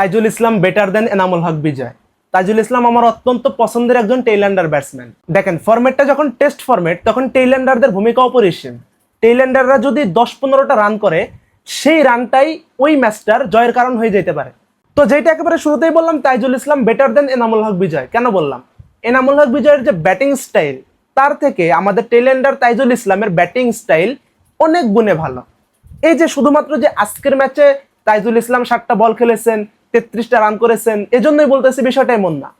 Taijul Islam better than Enamul Haque Bijoy. Taijul Islam আমার অত্যন্ত পছন্দের একজন টেইল্যান্ডার ব্যাটসম্যান দেখেন ফরম্যাটটা যখন টেস্ট ফরম্যাট তখন টেইল্যান্ডারদের ভূমিকা অপরিসীম। টেইল্যান্ডাররা যদি দশ পনেরোটা রান করে, সেই রানটাই ওই ম্যাচটার জয়ের কারণ হয়ে যেতে পারে। তো যেটা একেবারে শুরুতেই বললাম, তাইজুল ইসলাম বেটার দেন এনামুল হক বিজয়। কেন বললাম? এনামুল হক বিজয়ের যে ব্যাটিং স্টাইল তার থেকে আমাদের টেইল্যান্ডার তাইজুল ইসলামের ব্যাটিং স্টাইল অনেক গুণে ভালো। এই যে শুধুমাত্র যে আজকের ম্যাচে তাইজুল ইসলাম সাতটা বল খেলেছেন তেত্রিশটা রান করেছেন, এজন্যই বলতেছি বিষয়টা এমন না।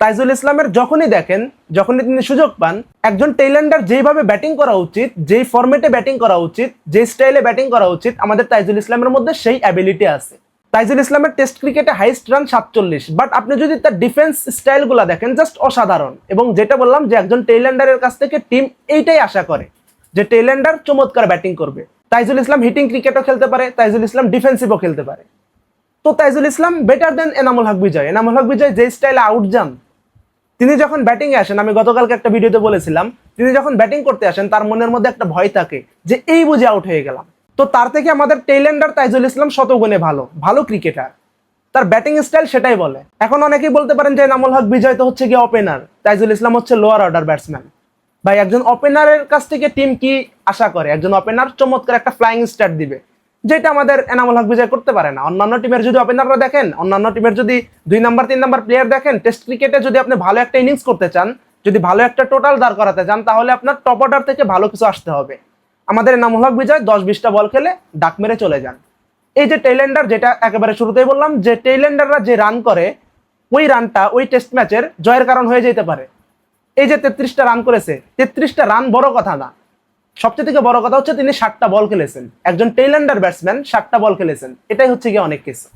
তাইজুল ইসলামের যখনই দেখেন, যখনই তিনি সুযোগ পান, একজন টেইল্যান্ডার যেভাবে ব্যাটিং করা উচিত, যেই ফরম্যাটে ব্যাটিং করা উচিত যে স্টাইলে ব্যাটিং করা উচিত, আমাদের তাইজুল ইসলামের মধ্যে সেই অ্যাবিলিটি আছে। তাইজুল ইসলামের টেস্ট ক্রিকেটে হাইস্ট রান সাতচল্লিশ বাট আপনি যদি তার ডিফেন্স স্টাইলগুলো দেখেন জাস্ট অসাধারণ। এবং যেটা বললাম যে একজন টেইল্যান্ডারের কাছ থেকে টিম এইটাই আশা করে, যে টেইল্যান্ডার চমৎকার ব্যাটিং করবে। তাইজুল ইসলাম হিটিং ক্রিকেটও খেলতে পারে, তাইজুল ইসলাম ডিফেন্সিভও খেলতে পারে। তো তাইজুল ইসলাম বেটার দেন এনামুল হক বিজয়। এনামুল হক বিজয় যে স্টাইলে আউট যান, তিনি যখন ব্যাটিং এ আসেন, আমি গতকালকে একটা ভিডিওতে বলেছিলাম, তিনি যখন ব্যাটিং করতে আসেন, তার মনের মধ্যে একটা ভয় থাকে যে এই বুঝে আউট হয়ে গেলাম। তো তার থেকে আমাদের টেইলেন্ডার তাইজুল ইসলাম শতগুণে ভালো ভালো ক্রিকেটার তার ব্যাটিং স্টাইল সেটাই বলে। এখন অনেকেই বলতে পারেন যে এনামুল হক বিজয় তো হচ্ছে গিয়ে ওপেনার তাইজুল ইসলাম হচ্ছে লোয়ার অর্ডার ব্যাটসম্যান ভাই, একজন ওপেনারের কাছ থেকে টিম কি আশা করে? একজন ওপেনার চমৎকার একটা ফ্লাইং স্টার্ট দিবে। যেটা আমাদের এনামুল হক বিজয় করতে পারে না। অন্যান্য টিমের যদি ওপেনাররা দেখেন, অন্যান্য টিমের যদি দুই নাম্বার তিন নাম্বার প্লেয়ার দেখেন টেস্ট ক্রিকেটে যদি আপনি ভালো একটা ইনিংস করতে চান, যদি ভালো একটা টোটাল দাঁড় করাতে চান, তাহলে আপনার টপ অর্ডার থেকে ভালো কিছু আসতে হবে। আমাদের এনামুল হক বিজয় দশ বিশটা বল খেলে ডাক মেরে চলে যান। এই যে টেইলেন্ডার যেটা একেবারে শুরুতেই বললাম, যে টেইল্যান্ডাররা যে রান করে, ওই রানটা ওই টেস্ট ম্যাচের জয়ের কারণ হয়ে যেতে পারে। এই যে তেত্রিশটা রান করেছে, তেত্রিশটা রান বড় কথা না। সবচেয়ে থেকে বড় কথা হচ্ছে তিনি ষাটটা বল খেলেছেন। একজন টেইল্যান্ডার ব্যাটসম্যান ষাটটা বল খেলেছেন। এটাই হচ্ছে গিয়ে অনেক কিছু